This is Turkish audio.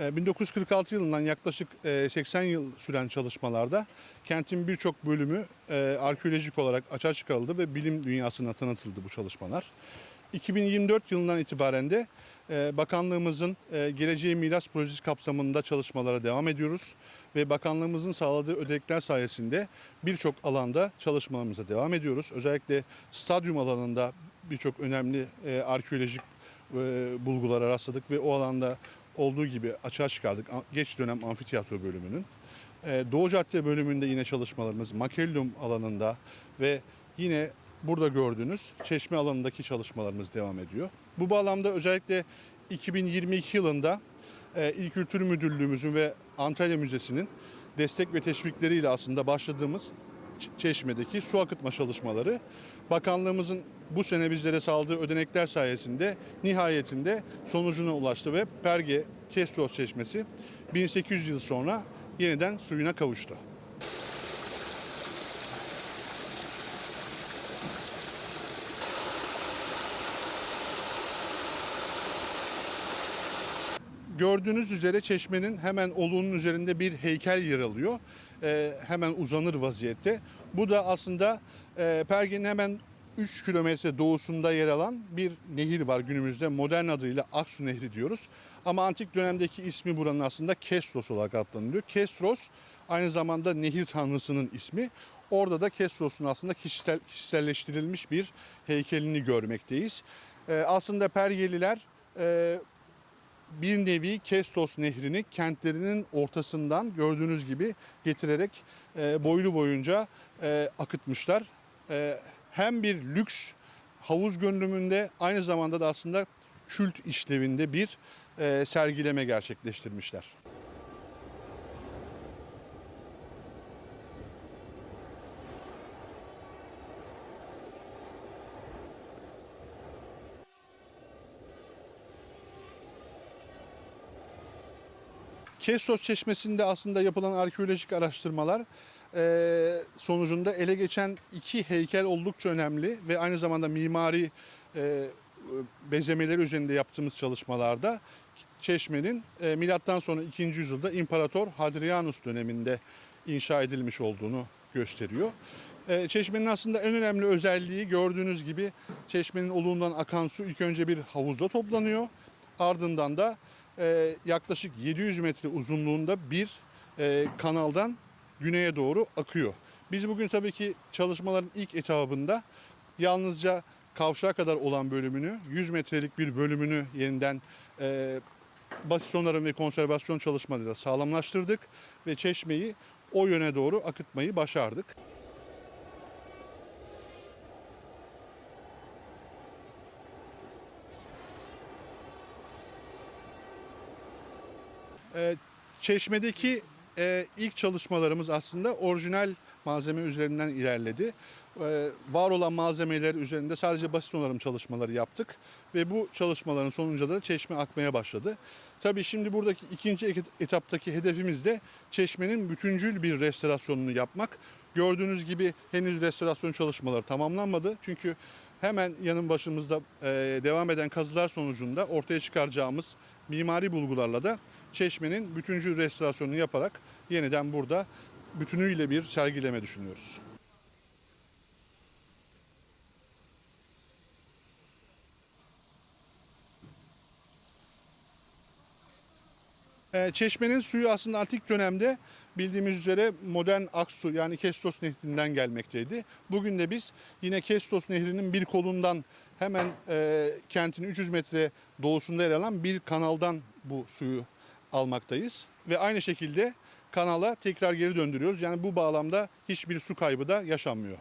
E, 1946 yılından yaklaşık e, 80 yıl süren çalışmalarda kentin birçok bölümü e, arkeolojik olarak açığa çıkarıldı ve bilim dünyasına tanıtıldı bu çalışmalar. 2024 yılından itibaren de e, bakanlığımızın e, Geleceğe Miras Projesi kapsamında çalışmalara devam ediyoruz ve bakanlığımızın sağladığı ödenekler sayesinde birçok alanda çalışmalarımıza devam ediyoruz. Özellikle stadyum alanında birçok önemli e, arkeolojik e, bulgulara rastladık ve o alanda olduğu gibi açığa çıkardık geç dönem amfiteyatro bölümünün. E, Doğu Cadde bölümünde yine çalışmalarımız Makellum alanında ve yine burada gördüğünüz çeşme alanındaki çalışmalarımız devam ediyor. Bu bağlamda özellikle 2022 yılında e, İl Kültür Müdürlüğümüzün ve Antalya Müzesi'nin destek ve teşvikleriyle aslında başladığımız Çeşme'deki su akıtma çalışmaları bakanlığımızın bu sene bizlere sağladığı ödenekler sayesinde nihayetinde sonucuna ulaştı ve Perge Kestos Çeşmesi 1800 yıl sonra yeniden suyuna kavuştu. Gördüğünüz üzere çeşmenin hemen olunun üzerinde bir heykel yer alıyor. Ee, hemen uzanır vaziyette. Bu da aslında e, Perge'nin hemen 3 kilometre doğusunda yer alan bir nehir var günümüzde. Modern adıyla Aksu Nehri diyoruz. Ama antik dönemdeki ismi buranın aslında Kestros olarak adlanılıyor. Kestros aynı zamanda nehir tanrısının ismi. Orada da Kestros'un aslında kişisel, kişiselleştirilmiş bir heykelini görmekteyiz. Ee, aslında Pergeliler e, bir nevi Kestos nehrini kentlerinin ortasından gördüğünüz gibi getirerek e, boylu boyunca e, akıtmışlar. E, hem bir lüks havuz görünümünde aynı zamanda da aslında kült işlevinde bir e, sergileme gerçekleştirmişler. Kestos Çeşmesi'nde aslında yapılan arkeolojik araştırmalar sonucunda ele geçen iki heykel oldukça önemli ve aynı zamanda mimari e, bezemeleri üzerinde yaptığımız çalışmalarda Çeşme'nin e, milattan sonra 2. yüzyılda İmparator Hadrianus döneminde inşa edilmiş olduğunu gösteriyor. E, Çeşmenin aslında en önemli özelliği gördüğünüz gibi Çeşmenin olundan akan su ilk önce bir havuzda toplanıyor. Ardından da e, yaklaşık 700 metre uzunluğunda bir e, kanaldan güneye doğru akıyor. Biz bugün tabii ki çalışmaların ilk etabında yalnızca kavşağa kadar olan bölümünü, 100 metrelik bir bölümünü yeniden e, basit onarım ve konservasyon çalışmalarıyla sağlamlaştırdık ve çeşmeyi o yöne doğru akıtmayı başardık. Ee, Çeşme'deki e, ilk çalışmalarımız aslında orijinal malzeme üzerinden ilerledi. Ee, var olan malzemeler üzerinde sadece basit onarım çalışmaları yaptık ve bu çalışmaların sonucunda da çeşme akmaya başladı. Tabii şimdi buradaki ikinci etaptaki hedefimiz de çeşmenin bütüncül bir restorasyonunu yapmak. Gördüğünüz gibi henüz restorasyon çalışmaları tamamlanmadı. Çünkü hemen yanın başımızda e, devam eden kazılar sonucunda ortaya çıkaracağımız mimari bulgularla da Çeşme'nin bütüncül restorasyonunu yaparak yeniden burada bütünüyle bir sergileme düşünüyoruz. Ee, Çeşmenin suyu aslında antik dönemde bildiğimiz üzere modern Aksu yani Kestos Nehri'nden gelmekteydi. Bugün de biz yine Kestos Nehri'nin bir kolundan hemen e, kentin 300 metre doğusunda yer alan bir kanaldan bu suyu almaktayız. Ve aynı şekilde kanala tekrar geri döndürüyoruz. Yani bu bağlamda hiçbir su kaybı da yaşanmıyor.